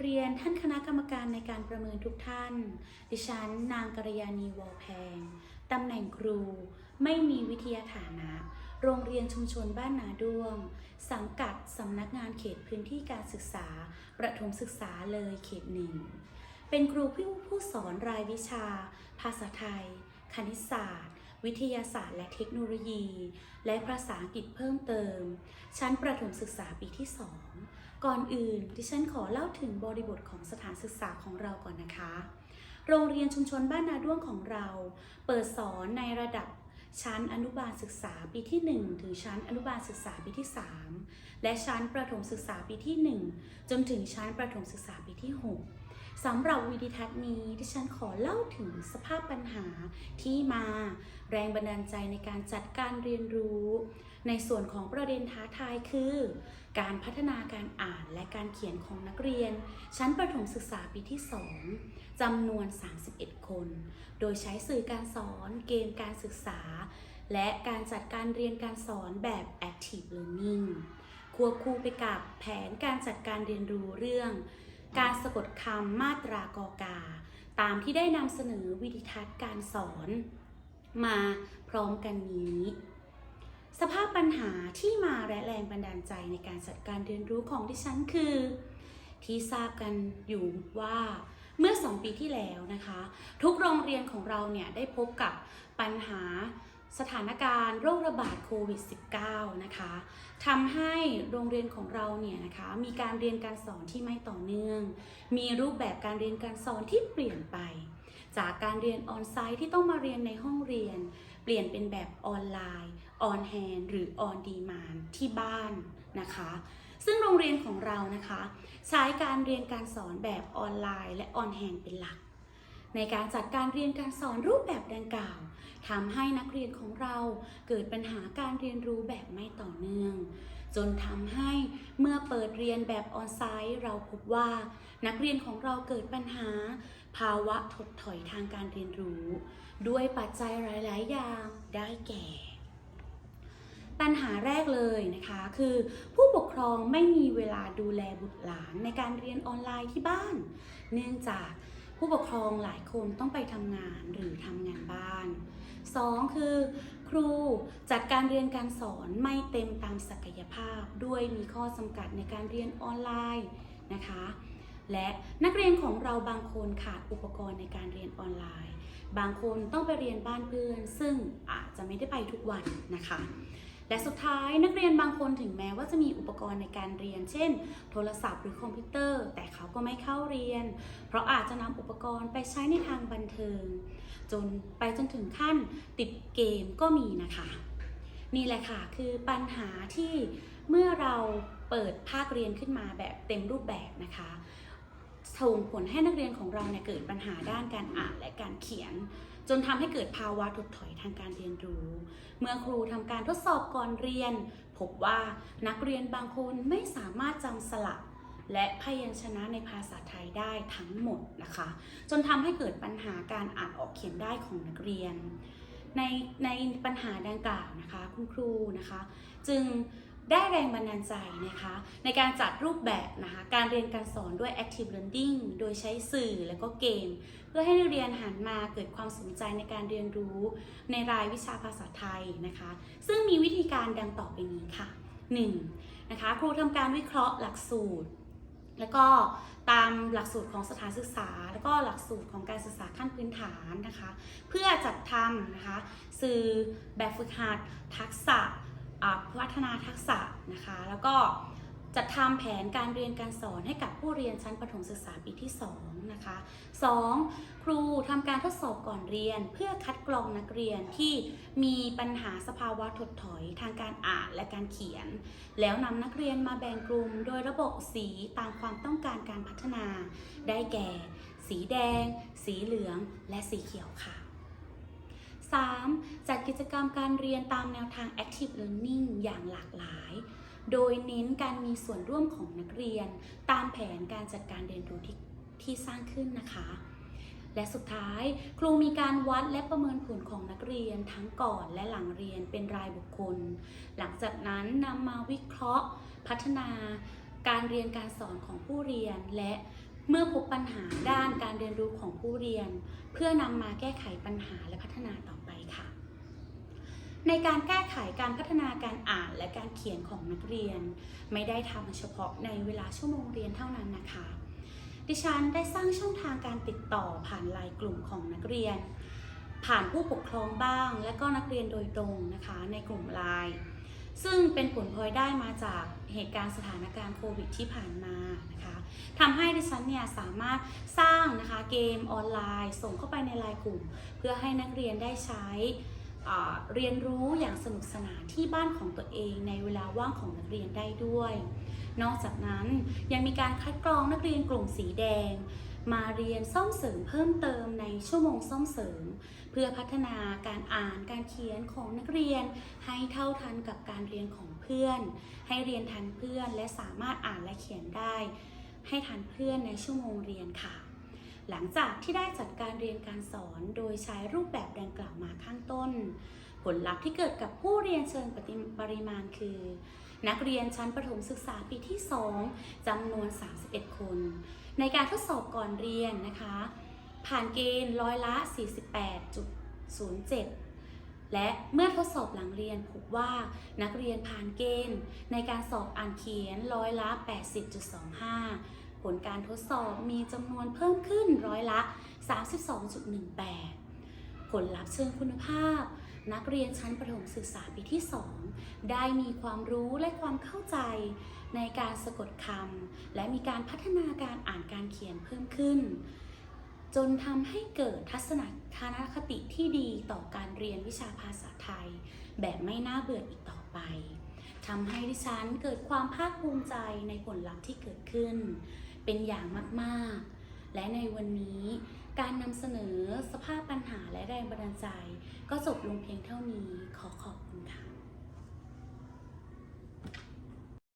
เรียนท่านคณะกรรมการในการประเมินทุกท่าน ดิฉันนางกัลยาณีวอลแพง ตำแหน่งครู ไม่มีวิทยาฐานะ โรงเรียนชุมชนบ้านนาด้วง สังกัดสำนักงานเขตพื้นที่การศึกษา ประถมศึกษาเลยเขตหนึ่ง เป็นครูผู้ผู้สอนรายวิชา ภาษาไทย คณิตศาสตร์ วิทยาศาสตร์ และเทคโนโลยี และภาษาอังกฤษเพิ่มเติม ชั้นประถมศึกษาปีที่2 ก่อนอื่นดิฉันขอเล่าถึงบริบทของสถานศึกษาของเราก่อนนะคะ โรงเรียนชุมชนบ้านนาด้วงของเรา เปิดสอนในระดับชั้นอนุบาลศึกษาปีที่ 1 ถึงชั้นอนุบาลศึกษาปีที่ 3 และชั้นประถมศึกษาปีที่ 1 จนถึงชั้นประถมศึกษาปีที่ 6 สำหรับวิดีทัศน์นี้ดิฉันขอเล่าถึงสภาพปัญหาที่มาแรงบันดาลใจในการจัดการเรียนรู้ ในส่วนของประเด็นท้าทายคือ การพัฒนาการอ่านและการเขียนของนักเรียน ชั้นประถมศึกษาปีที่ 2จำนวน 31 คน โดยใช้สื่อการสอนเกมการศึกษา และการจัดการเรียนการสอนแบบ active learning ควบคู่ไปกับแผนการจัดการเรียนรู้เรื่อง การสะกดคำมาตรากอกา ตามที่ได้นำเสนอวิธีทัศน์การสอน มาพร้อมกันนี้ สภาพปัญหาที่มาและแรงบันดาลใจในการจัดการเรียนรู้ของดิฉันคือ ที่ทราบกันอยู่ว่าเมื่อ 2 ปีที่แล้วนะคะ ทุกโรงเรียนของเราเนี่ยได้พบกับปัญหา สถานการณ์โรคระบาดโควิด -19 นะคะทำให้โรงเรียนของเราเนี่ยนะคะมีการเรียนการสอนที่ไม่ต่อเนื่อง มีรูปแบบการเรียนการสอนที่เปลี่ยนไป จากการเรียนออนไซต์ที่ต้องมาเรียนในห้องเรียน เปลี่ยนเป็นแบบออนไลน์ออนแฮนหรือออนดีมานที่บ้านนะคะ ซึ่งโรงเรียนของเรานะคะ ใช้การเรียนการสอนแบบออนไลน์ และออนแฮนเป็นหลัก ในการจัดการเรียนการสอนรูปแบบดังกล่าวทำให้นักเรียนของเราเกิดปัญหาการเรียนรู้แบบไม่ต่อเนื่อง จนทำให้เมื่อเปิดเรียนแบบออนไซต์เราพบว่า นักเรียนของเราเกิดปัญหา ภาวะถดถอยทางการเรียนรู้ ด้วยปัจจัยหลาย ๆ อย่างได้แก่ ปัญหาแรกเลยนะคะคือผู้ปกครองไม่มีเวลาดูแลบุตรหลานในการเรียนออนไลน์ที่บ้าน เนื่องจาก ผู้ปกครองหลายคนต้องไปทำงานหรือทำงานบ้าน 2. คือ ครูจัดการเรียนการสอนไม่เต็มตามศักยภาพ ด้วยมีข้อจำกัดในการเรียนออนไลน์นะคะ และนักเรียนของเราบางคนขาดอุปกรณ์ในการเรียนออนไลน์ บางคนต้องไปเรียนบ้านเพื่อน ซึ่งอาจจะไม่ได้ไปทุกวันนะคะ และสุดท้ายนักเรียนบางคนถึงแม้ว่าจะมีอุปกรณ์ในการเรียน เช่น โทรศัพท์หรือคอมพิวเตอร์ แต่เขาก็ไม่เข้าเรียน เพราะอาจจะนำอุปกรณ์ไปใช้ในทางบันเทิง จนไปจนถึงขั้นติดเกมก็มีนะคะ นี่แหละค่ะคือปัญหาที่เมื่อเราเปิดภาคเรียนขึ้นมาแบบเต็มรูปแบบนะคะส่งผลให้นักเรียนของเราเนี่ยเกิดปัญหาด้านการอ่านและการเขียน จนทำให้เกิดภาวะถดถอยทางการเรียนรู้ เมื่อครูทำการทดสอบก่อนเรียน พบว่านักเรียนบางคนไม่สามารถจำสลักและพยัญชนะในภาษาไทยได้ทั้งหมดนะคะ จนทำให้เกิดปัญหาการอ่านออกเขียนได้ของนักเรียน ในในปัญหาดังกล่าวนะคะ คุณครูนะคะ จึง ได้แรงบันดาลใจนะคะ ในการจัดรูปแบบนะคะ การเรียนการสอนด้วย active learning โดยใช้สื่อและก็เกม เพื่อให้นักเรียนหันมาเกิดความสนใจในการเรียนรู้ในรายวิชาภาษาไทยนะคะ ซึ่งมีวิธีการดังต่อไปนี้ค่ะ 1. นะคะ ครูทำการวิเคราะห์หลักสูตร แล้วก็ตามหลักสูตรของสถานศึกษา แล้วก็หลักสูตรของการศึกษาขั้นพื้นฐานนะคะ เพื่อจัดทำนะคะ สื่อแบบฝึกหัดทักษะ พัฒนาทักษะนะคะ แล้วก็จัดทำแผนการเรียนการสอนให้กับผู้เรียนชั้นประถมศึกษาปีที่ 2 นะคะ 2. ครูทำการทดสอบก่อนเรียน เพื่อคัดกรองนักเรียนที่มีปัญหาสภาวะถดถอยทางการอ่านและการเขียน แล้วนำนักเรียนมาแบ่งกลุ่ม โดยระบบสีตามความต้องการการพัฒนา ได้แก่ สีแดง สีเหลือง และสีเขียวค่ะ 3. จัดกิจกรรมการเรียนตามแนวทาง active learning อย่างหลากหลาย โดยเน้นการมีส่วนร่วมของนักเรียน ตามแผนการจัดการเรียนรู้ที่ที่สร้างขึ้นนะคะ และสุดท้าย ครูมีการวัดและประเมินผลของนักเรียนทั้งก่อนและหลังเรียนเป็นรายบุคคล หลังจากนั้นนำมาวิเคราะห์ พัฒนาการเรียนการสอนของผู้เรียนและเมื่อพบปัญหาด้านการเรียนรู้ของผู้เรียน เพื่อนำมาแก้ไขปัญหาและพัฒนาต่อ ในการแก้ไขการพัฒนาการอ่านและการเขียนของนักเรียน ไม่ได้ทำเฉพาะในเวลาชั่วโมงเรียนเท่านั้นนะคะ ดิฉันได้สร้างช่องทางการติดต่อผ่านไลน์กลุ่มของนักเรียน ผ่านผู้ปกครองบ้าง และก็นักเรียนโดยตรงนะคะ ในกลุ่มไลน์ซึ่งเป็นผลพลอยได้มาจากเหตุการณ์สถานการณ์โควิดที่ผ่านมานะคะทำให้ดิฉันเนี่ยสามารถสร้างนะคะเกมออนไลน์ ส่งเข้าไปในไลน์กลุ่ม เพื่อให้นักเรียนได้ใช้ เรียนรู้อย่างสนุกสนานที่บ้านของตัวเองในเวลาว่างของนักเรียนได้ด้วย นอกจากนั้นยังมีการคัดกรองนักเรียนกลุ่มสีแดง มาเรียนซ่อมเสริมเพิ่มเติมในชั่วโมงซ่อมเสริม เพื่อพัฒนาการอ่านการเขียนของนักเรียน ให้เท่าทันกับการเรียนของเพื่อน ให้เรียนทันเพื่อนและสามารถอ่านและเขียนได้ ให้ทันเพื่อนในชั่วโมงเรียนค่ะ หลังจากที่ได้จัดการเรียนการสอนโดยใช้รูปแบบดังกล่าวมาข้างต้น ผลลัพธ์ที่เกิดกับผู้เรียนเชิงปปริมาณคือ นักเรียนชั้นประถมศึกษาปีที่ 2จำนวน 31 คน ในการทดสอบก่อนเรียนนะคะ ผ่านเกณฑ์ร้อยละ 48.07และเมื่อทดสอบหลังเรียนพบว่านักเรียนผ่านเกณฑ์ในการสอบอ่านเขียนร้อยละ 80.25 ผลการทดสอบมีจำนวนเพิ่มขึ้นร้อยละ 32.18 ผลลัพธ์เชิงคุณภาพ นักเรียนชั้นประถมศึกษาปีที่ 2 ได้มีความรู้และความเข้าใจ ในการสะกดคำและมีการพัฒนาการอ่านการเขียนเพิ่มขึ้น จนทำให้เกิดทัศนคณคติที่ดีต่อการเรียนวิชาภาษาไทย แบบไม่น่าเบื่ออีกต่อไปทำให้ดิฉันเกิดความภาคภูมิใจในผลลัพธ์ที่เกิดขึ้น เป็นอย่างมากๆ และในวันนี้การนำเสนอสภาพปัญหาและแรงบันดาลใจ ก็จบลงเพียงเท่านี้ขอขอบ